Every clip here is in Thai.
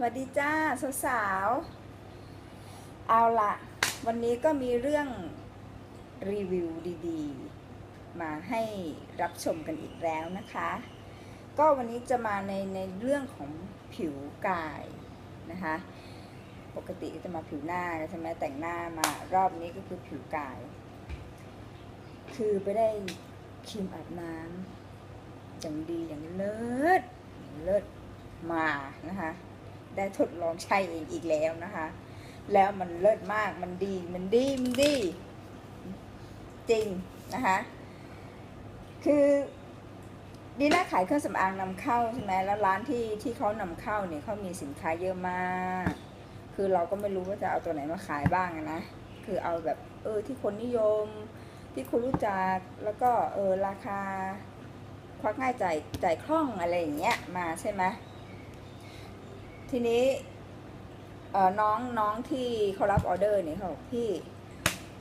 สวัสดีจ้าสาวๆเอาละวันนี้ก็มีเรื่องรีวิวดีๆ มาให้รับชมกันอีกแล้วนะคะ ก็วันนี้จะมาในในเรื่องของผิวกายนะคะ ปกติก็จะมาผิวหน้าใช่ไหมแต่งหน้ามารอบนี้ก็คือผิวกาย คือไปได้ครีมอาบน้ำอย่างดีอย่างเลิศเลิศมานะคะ ได้ทดลองใช้เองอีกแล้วนะคะ แล้วมันเลิศมากมันดีมันดีมันดี จริงนะคะ คือดีน่าขายเครื่องสำอางนำเข้าใช่ไหมแล้วร้านที่ที่เขานำเข้าเนี่ยเขามีสินค้าเยอะมาก คือเราก็ไม่รู้ว่าจะเอาตัวไหนมาขายบ้างนะ คือเอาแบบเออที่คนนิยม ที่คนรู้จักแล้วก็เออราคาควักง่ายจ่ายจ่ายคล่องอะไรอย่างเงี้ยมาใช่ไหม ทีนี้น้องน้องที่เขารับออเดอร์เนี่ยเขาบอกพี่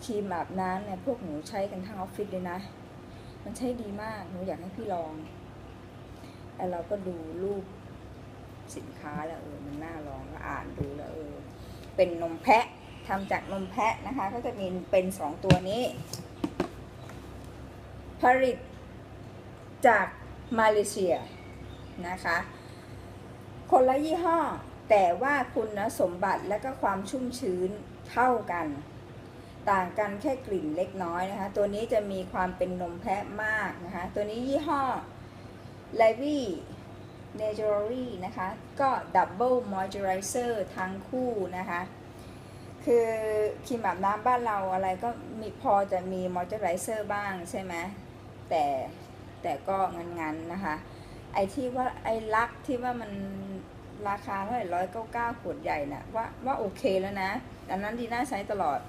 ครีมอาบน้ำเนี่ยพวกหนูใช้กันทั้งออฟฟิศเลยนะ มันใช้ดีมากหนูอยากให้พี่ลองแล้วเราก็ดูรูปสินค้าแล้วเออมันน่าลองก็อ่านดูแล้วเออเป็นนมแพะทำจากนมแพะนะคะ ก็จะมีเป็นสองตัวนี้ ผลิตจากมาเลเซียนะคะ คนละยี่ห้อ แต่ว่าคุณสมบัติและก็ความชุ่มชื้นเท่ากัน ต่างกันแค่กลิ่นเล็กน้อยนะคะ ตัวนี้จะมีความเป็นนมแพะมากนะคะ ตัวนี้ยี่ห้อ l e v y n a t u r a l y นะคะ ก็ Double Moisturizer ทั้งคู่นะคะ คือครีมอาบน้ำบ้านเราอะไรก็มีพอจะมีมอยเจอไรเซอร์บ้างใช่ไหมแต่แต่ก็งันๆนะคะ ไอ้ที่ว่าไอ้ลักที่ว่ามันราคาเท่าไหร่ร้อยเก้าเก้าขวดใหญ่นะ่ะว่าว่าโอเคแล้วนะอันนั้นดีน่าใช้ตลอด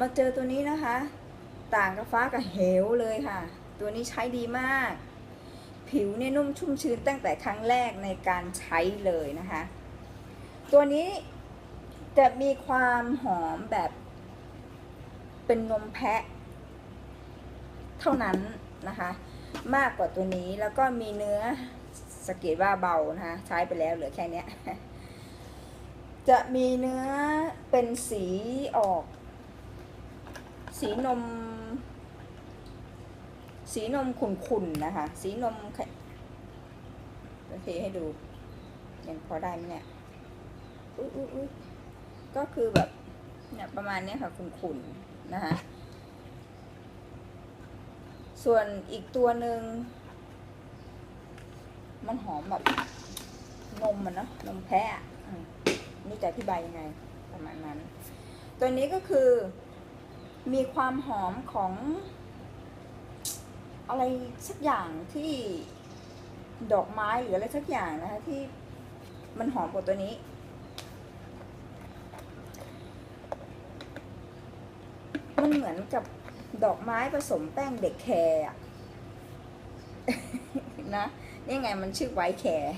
มาเจอตัวนี้นะคะ ต่างกับฟ้ากับเหวเลยค่ะ ตัวนี้ใช้ดีมาก ผิวเนี่ยนุ่มชุ่มชื้นตั้งแต่ครั้งแรกในการใช้เลยนะคะ ตัวนี้จะมีความหอมแบบเป็นนมแพะ เท่านั้นนะคะ มากกว่าตัวนี้แล้วก็มีเนื้อ สงเกตว่าเบานะคะใช้ไปแล้วเหลือแค่เนี้ยจะมีเนื้อเป็นสีออก สีนม สีนมขุ่นๆนะคะ สีนมไข่จะเทให้ดูยังพอได้ไหมเนี่ยอุ้ยอุ้ยอุ้ยก็คือแบบเนี่ยประมาณนี้ค่ะขุ่นๆนะคะส่วนอีกตัวหนึ่ง มันหอมแบบนมมันเนะนมแพะนี่จะอธิบายยังไงประมาณนั้น ตัวนี้ก็คือ มีความหอมของ อะไรสักอย่างที่ดอกไม้หรืออะไรสักอย่างนะคะที่มันหอมกว่าตัวนี้ มันเหมือนกับดอกไม้ผสมแป้งเด็กแคร์อะนะ นี่ไงมันชื่อไวท์แคร์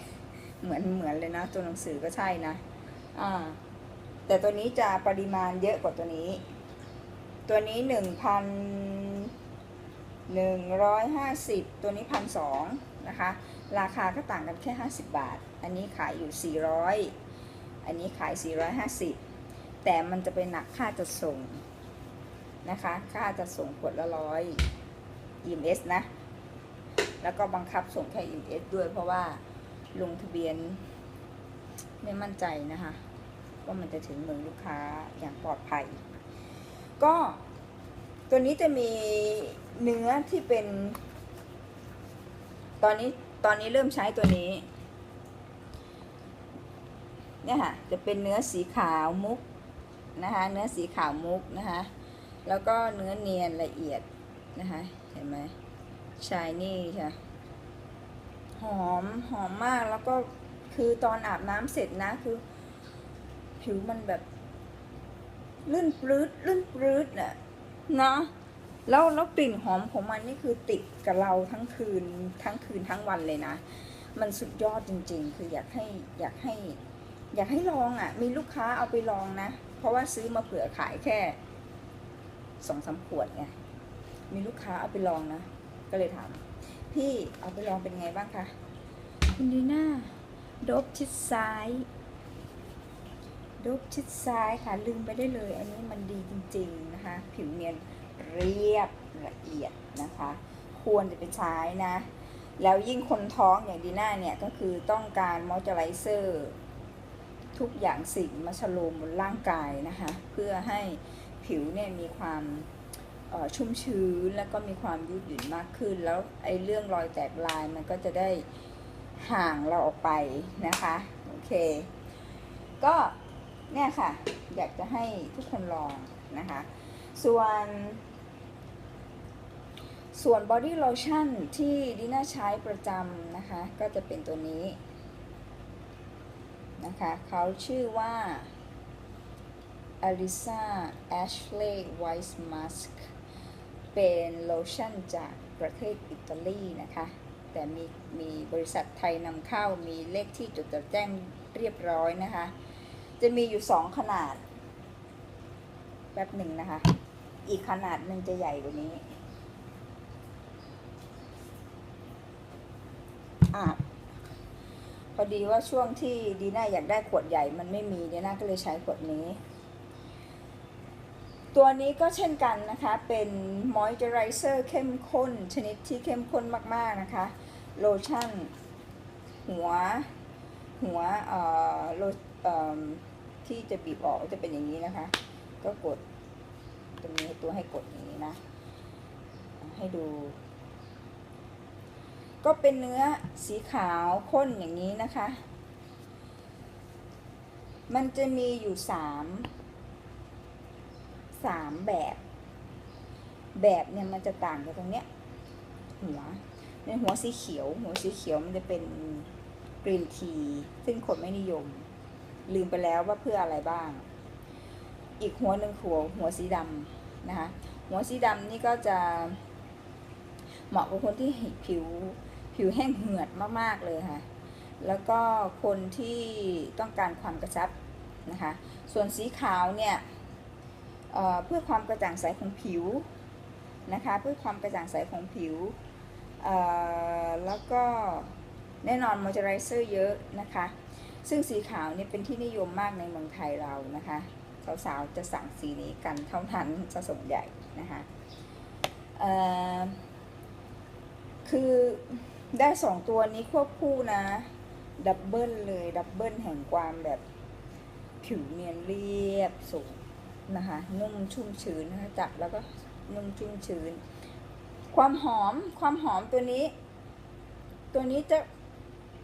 เหมือนเหมือนเลยนะ ตัวหนังสือก็ใช่นะอ่าแต่ตัวนี้จะปริมาณเยอะกว่าตัวนี้ ตัวนี้หนึ่งพันหนึ่งร้อยห้าสิบตัวนี้พันสองนะคะ ราคาก็ต่างกันแค่ห้าสิบบาท อันนี้ขายอยู่สี่ร้อยอันนี้ขายสี่ร้อยห้าสิบแต่มันจะเป็นหนักค่าจะส่งนะคะ ค่าจะส่งขวดละร้อย EMS นะ แล้วก็บังคับส่งแค่ EMS ด้วย เพราะว่าลงทะเบียน ไม่มั่นใจนะคะว่ามันจะถึงมือลูกค้าอย่างปลอดภัย ก็ตัวนี้จะมีเนื้อที่เป็น ตอนนี้ตอนนี้เริ่มใช้ตัวนี้ เนี่ยค่ะ จะเป็นเนื้อสีขาวมุกนะคะเนื้อสีขาวมุกนะคะ แล้วก็เนื้อเนียนละเอียดนะคะ เห็นไหม ชายนี่ใช่หอมหอมมากแล้วก็คือตอนอาบน้ำเสร็จนะคือ ผิวมันแบบ ลื่นปลื้ดลื่นปลื้ดน่ะเนาะแล้วแล้วกลิ่นหอมของมันนี่คือติดกับเราทั้งคืนทั้งคืนทั้งวันเลยนะ มันสุดยอดจริง ๆ คืออยากให้อยากให้ อยากให้ลองอะ่ะ มีลูกค้าเอาไปลองนะ เพราะว่าซื้อมาเผื่อขายแค่สองสามขวดไงมีลูกค้าเอาไปลองนะ ก็เลยถาม พี่เอาไปลองเป็นไงบ้างคะคุณดีน่าโดบชิดซ้ายรูปชิดซ้ายค่ะลืมไปได้เลย อันนี้มันดีจริง ๆนะคะ ผิวเนียนเรียบละเอียดนะคะ ควรจะไปใช้นะ แล้วยิ่งคนท้องอย่างดีน่าเนี่ย ก็คือต้องการมอยเจอไรเซอร์ทุกอย่างสิ่งมาชโลมบนร่างกายนะคะ เพื่อให้ผิวเนี่ยมีความเอ่อ ชุ่มชื้นแล้วก็มีความยืดหยุ่นมากขึ้น แล้วไอ้เรื่องรอยแตกลายมันก็จะได้ห่างเราออกไปนะคะโอเค ก็เนี่ยค่ะ อยากจะให้ทุกคนลองนะคะ ส่วนส่วน body lotion ที่ดิน่าใช้ประจำนะคะ ก็จะเป็นตัวนี้นะคะเขาชื่อว่า Alisa Ashley White Mask เป็นโลชั่นจากประเทศอิตาลีนะคะ แต่มีมีบริษัทไทยนำเข้ามีเลขที่จดแจ้งเรียบร้อยนะคะ จะมีอยู่สองขนาดแป๊บหนึ่งนะคะ อีกขนาดหนึ่งจะใหญ่กว่านี้อะพอดีว่าช่วงที่ดีน่าอยากได้ขวดใหญ่มันไม่มีดีน่าก็เลยใช้ขวดนี้ ตัวนี้ก็เช่นกันนะคะ เป็นมอยเจอไรเซอร์เข้มข้น ชนิดที่เข้มข้นมากๆนะคะ โลชั่น หัว หัวเอ่อโลเอ่อที่จะบีบออกจะเป็นอย่างนี้นะคะ ก็กด ตรงนี้ตัวให้กดอย่างนี้นะ ให้ดู ก็เป็นเนื้อสีขาวข้นอย่างนี้นะคะ มันจะมีอยู่สาม สามแบบ แบบเนี่ยมันจะต่างกันตรงเนี้ยหัวในหัวสีเขียว หัวสีเขียวมันจะเป็นกรีนทีซึ่งคนไม่นิยม ลืมไปแล้วว่าเพื่ออะไรบ้าง อีกหัวหนึ่งหัวหัวสีดำนะคะหัวสีดำนี่ก็จะเหมาะกับคนที่ผิวผิวแห้งเหือดมากๆเลยค่ะ แล้วก็คนที่ต้องการความกระชับนะคะ ส่วนสีขาวเนี่ย เพื่อความกระจ่างใสของผิวนะคะเพื่อความกระจ่างใสของผิว แล้วก็แน่นอนมอยเจอไรเซอร์เยอะนะคะ ซึ่งสีขาวนี่เป็นที่นิยมมากในเมืองไทยเรานะคะ สาวๆ จะสั่งสีนี้กันเท่านั้นซะส่วนใหญ่นะคะคือได้สองตัวนี้ควบคู่นะ ดับเบิลเลย ดับเบิลแห่งความแบบผิวเนียนเรียบสูง นะคะนุ่มชุ่มชื้นนะคะจับแล้วก็นุ่มชุ่มชื้น ความหอมความหอมตัวนี้ ตัวนี้จะ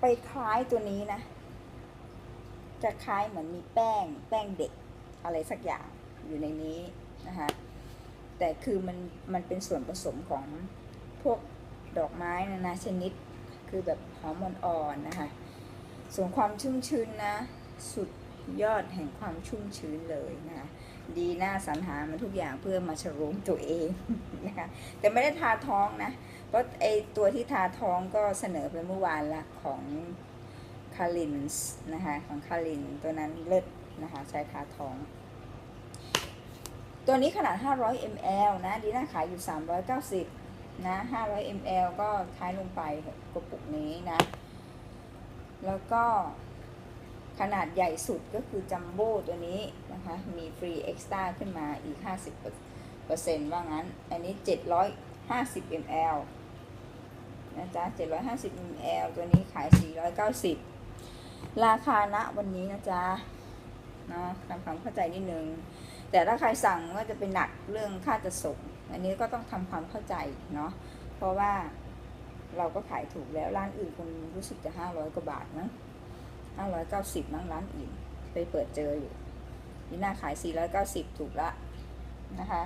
ไปคล้ายตัวนี้นะ จะคล้ายเหมือนมีแป้ง แป้งเด็กอะไรสักอย่างอยู่ในนี้นะคะแต่คือมันมันเป็นส่วนผสมของพวกดอกไม้นานาชนิด คือแบบหอมอ่อนๆนะคะส่วนความชุ่มชื้นนะ สุดยอดแห่งความชุ่มชื้นเลยนะคะ ดีหน้าสรรหามาทุกอย่างเพื่อมาชโรงตัวเองนะคะแต่ไม่ได้ทาท้องนะ เพราะไอตัวที่ทาท้องก็เสนอไปเมื่อวานละของคารินส์นะคะของคารินตัวนั้นเลิศนะคะใช้ทาท้อง ตัวนี้ขนาด 500 ml นะดีน่าขายอยู่ 390 นะ 500 ml ก็ใช้ลงไปกระปุกนี้นะ แล้วก็ ขนาดใหญ่สุดก็คือจัมโบ้ตัวนี้นะคะ มีฟรีเอ็กซ์ตร้าขึ้นมาอีก 50เปอร์เซ็นต์ว่างั้น อันนี้ 750 ml นะจ๊ะ 750 ml ตัวนี้ขาย 490 ราคาณวันนี้นะจ๊ะ เนาะทำความเข้าใจนิดนึง แต่ถ้าใครสั่งว่าจะเป็นหนักเรื่องค่าจะส่ง อันนี้ก็ต้องทำความเข้าใจเนาะ เพราะว่าเราก็ขายถูกแล้ว ร้านอื่นคุณรู้สึกจะห้าร้อยกว่าบาทนะ ห้าร้อยเก้าสิบมั้งร้านอื่นไปเปิดเจออยู่นี่น่าขายสี่ร้อยเก้าสิบถูกละนะคะ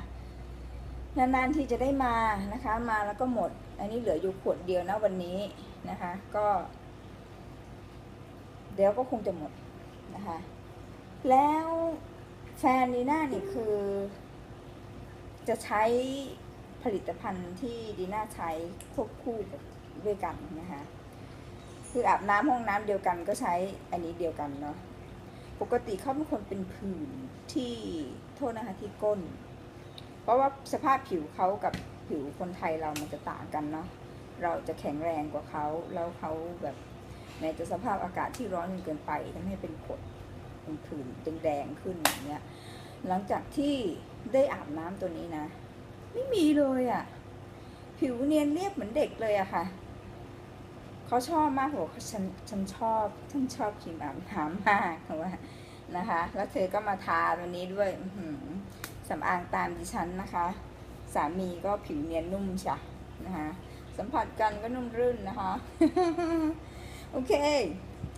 นานๆที่จะได้มานะคะมาแล้วก็หมด อันนี้เหลืออยู่ขวดเดียวนะวันนี้นะคะก็ เดี๋ยวก็คงจะหมดนะคะ แล้วแฟนนีน่านี่คือ จะใช้ผลิตภัณฑ์ที่ดีน่าใช้ควบคู่ด้วยกันนะคะ คืออาบน้ำห้องน้ำเดียวกันก็ใช้อันนี้เดียวกันเนาะปกติเขาเป็นคนเป็นผื่นที่โทษนะคะที่ก้น เพราะว่าสภาพผิวเขากับผิวคนไทยเรามันจะต่างกันเนาะเราจะแข็งแรงกว่าเขาแล้วเขาแบบในจะสภาพอากาศที่ร้อนจนเกินไปทำให้เป็นผดเป็นผื่นแดงๆขึ้นอย่างเงี้ยหลังจากที่ได้อาบน้ำตัวนี้นะ ไม่มีเลยอะ่ะ ผิวเนียนเรียบเหมือนเด็กเลยอะค่ะ เขาชอบมากบอกฉันฉันชอบฉันชอบครีมอาบน้ำมากเพราว่านะคะ แล้วเธอก็มาทาตัวนี้ด้วยอื้อหือสำอางตามดิฉันนะคะ สามีก็ผิวเนียนนุ่มใช่นะคะสัมผัสกันก็นุ่มรื่นนะคะ โอเค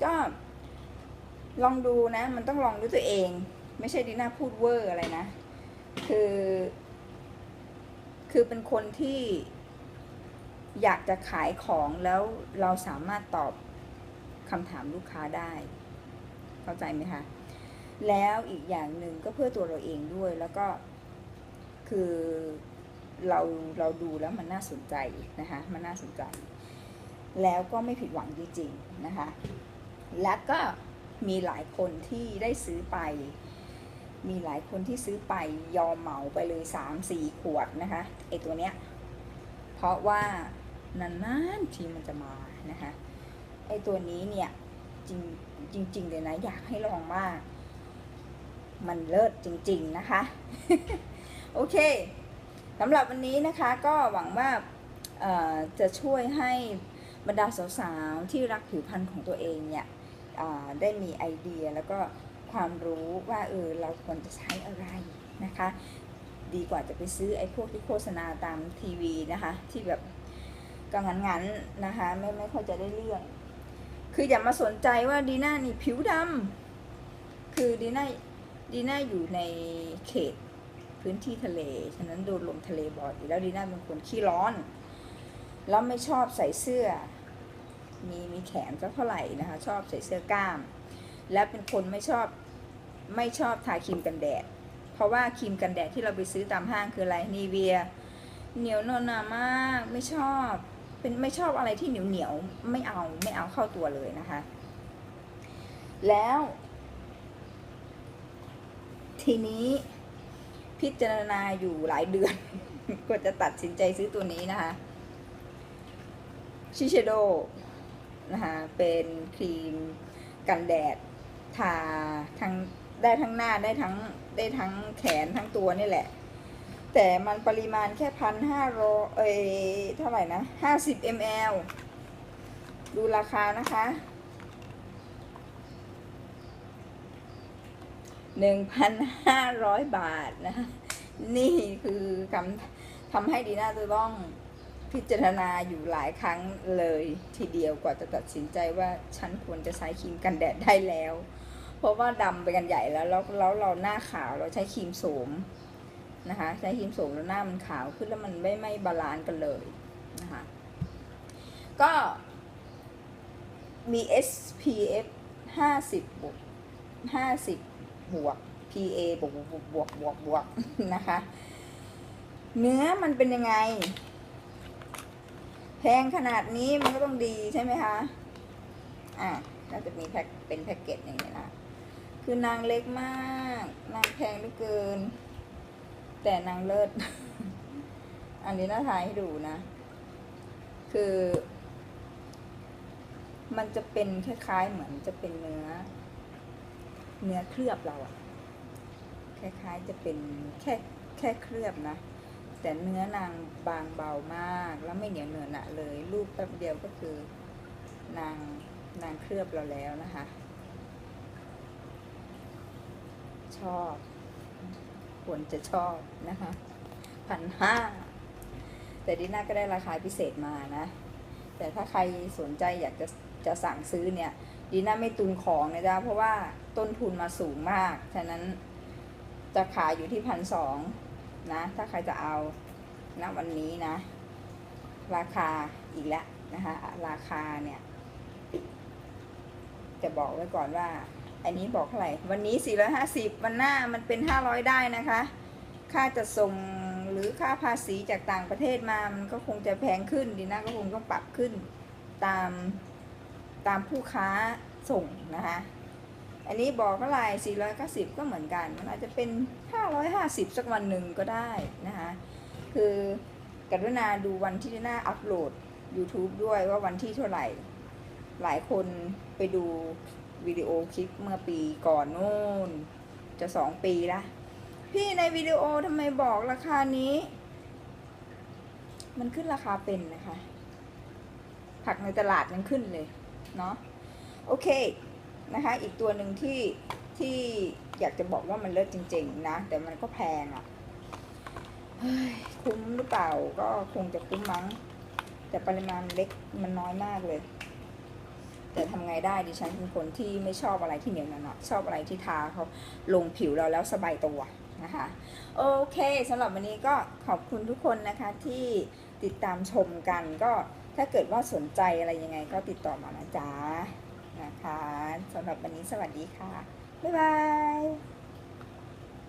ก็ลองดูนะ มันต้องลองด้วยตัวเอง ไม่ใช่ดีน่าพูดเวอร์อะไรนะ คือ คือเป็นคนที่ อยากจะขายของแล้วเราสามารถตอบคำถามลูกค้าได้ เข้าใจไหมคะ แล้วอีกอย่างหนึ่งก็เพื่อตัวเราเองด้วยแล้วก็คือเราเราดูแล้วมันน่าสนใจนะคะ มันน่าสนใจ แล้วก็ไม่ผิดหวังจริงๆนะคะ และก็มีหลายคนที่ได้ซื้อไป มีหลายคนที่ซื้อไปยอมเหมาไปเลยสามสี่ขวดนะคะไอตัวเนี้ย เพราะว่า นานๆทีมันจะมานะคะไอตัวนี้เนี่ย จริงจริงๆเลยนะ อยากให้ลองมาก มันเลิศจริง ๆนะคะ โอเคสำหรับวันนี้นะคะก็หวังว่าจะช่วยให้บรรดาสาวๆที่รักผิวพรรณของตัวเองเนี่ยได้มีไอเดียแล้วก็ความรู้ว่าเออเราควรจะใช้อะไรนะคะ ดีกว่าจะไปซื้อไอ้พวกที่โฆษณาตามทีวีนะคะ ที่แบบ ก็งันๆนะคะไม่ไม่ค่อยจะได้เรื่อง คืออย่ามาสนใจว่าดีน่านี่ผิวดำคือดีน่าดีน่าอยู่ในเขตพื้นที่ทะเล ฉะนั้นโดนลมทะเลบ่อยแล้วดีน่าเป็นคนขี้ร้อน แล้วไม่ชอบใส่เสื้อ มีมีแขนสักเท่าไหร่นะคะ ชอบใส่เสื้อกล้าม และเป็นคนไม่ชอบไม่ชอบทาครีมกันแดด เพราะว่าครีมกันแดดที่เราไปซื้อตามห้างคืออะไรนีเวีย เหนียวนนามากไม่ชอบ เป็นไม่ชอบอะไรที่เหนียวเหนียวไม่เอาไม่เอาเข้าตัวเลยนะคะ แล้ว ทีนี้พิจารณาอยู่หลายเดือนกว่าจะตัดสินใจซื้อตัวนี้นะคะชิเชโดนะคะเป็นครีมกันแดด ทาทั้งได้ทั้งหน้าได้ทั้งได้ทั้งแขนทั้งตัวนี่แหละ แต่มันปริมาณแค่พันห้าร้อยเอ้เท่าไหร่นะห้าสิบมลดูราคานะคะหนึ่งพันห้าร้อยบาทนะ นี่คือคำทำให้ดีน่าจะต้องพิจารณาอยู่หลายครั้งเลยทีเดียวกว่าจะตัดสินใจว่าฉันควรจะใช้ครีมกันแดดได้แล้ว เพราะว่าดำไปกันใหญ่แล้วแล้วเราหน้าขาวเราใช้ครีมโสม นะคะ ใช้ครีมโสมแล้วหน้ามันขาวขึ้นแล้วมันไม่ไม่บาลานซ์กันเลยนะคะ ก็มี SPF 50บวก50บวก PA บวกบวกบวกบวกบวกบวกนะคะ เนื้อมันเป็นยังไง แพงขนาดนี้มันก็ต้องดีใช่ไหมคะ อะน่าจะมีแพ็คเป็นแพ็กเกจอย่างนี้นะคือนางเล็กมาก นางแพงเหลือเกิน แต่นางเลิศ อันนี้น่าทายให้ดูนะ คือ มันจะเป็นคล้ายๆ เหมือนจะเป็นเนื้อ เนื้อเคลือบเราอะคล้ายๆ จะเป็นแค่แค่เคลือบนะ แต่เนื้อนางบางเบามาก แล้วไม่เหนียวเหนอะหนะเลยรูปแป๊บเดียวก็คือนางนางเคลือบเราแล้วนะคะ ชอบ ควรจะชอบนะคะพันห้าแต่ดิน่าก็ได้ราคาพิเศษมานะ แต่ถ้าใครสนใจอยากจะจะสั่งซื้อเนี่ยดีน่าไม่ตุนของนะจ๊ะเพราะว่าต้นทุนมาสูงมาก ฉะนั้นจะขายอยู่ที่พันสองนะ ถ้าใครจะเอาณวันนี้นะ ราคาอีกแล้วนะคะ ราคาเนี่ย จะบอกไว้ก่อนว่า อันนี้บอกเท่าไหร่ วันนี้ 450 วันหน้ามันเป็น 500 ได้นะคะ ค่าจะส่งหรือค่าภาษีจากต่างประเทศมา มันก็คงจะแพงขึ้นดีนะก็คงต้องปรับขึ้นตามตามผู้ค้าส่งนะคะ อันนี้บอกเท่าไหร่490 ก็เหมือนกัน มันอาจจะเป็น 550 สักวันหนึ่งก็ได้นะคะ คือกรุณาดูวันที่หน้าอัพโหลด YouTube ด้วยว่าวันที่เท่าไหร่ หลายคนไปดู วิดีโอคลิปเมื่อปีก่อนนู่น จะสองปีละ พี่ในวิดีโอทำไมบอกราคานี้ มันขึ้นราคาเป็นนะคะ ผักในตลาดยังขึ้นเลยเนาะโอเคนะคะ อีกตัวหนึ่งที่ที่อยากจะบอกว่ามันเลิศจริง ๆ นะ แต่มันก็แพงอะ่ะคุ้มหรือเปล่าก็คงจะคุ้มมั้ง แต่ปริมาณเล็กมันน้อยมากเลย แต่ทำไงได้ดิฉันเป็นคนที่ไม่ชอบอะไรที่เหนียวหนะชอบอะไรที่ทาเขาลงผิวเราแล้วสบายตัวนะคะโอเคสำหรับวันนี้ก็ขอบคุณทุกคนนะคะที่ติดตามชมกันก็ถ้าเกิดว่าสนใจอะไรยังไงก็ติดต่อมานะจ๊ะนะคะสำหรับวันนี้สวัสดีค่ะ บ๊ายบาย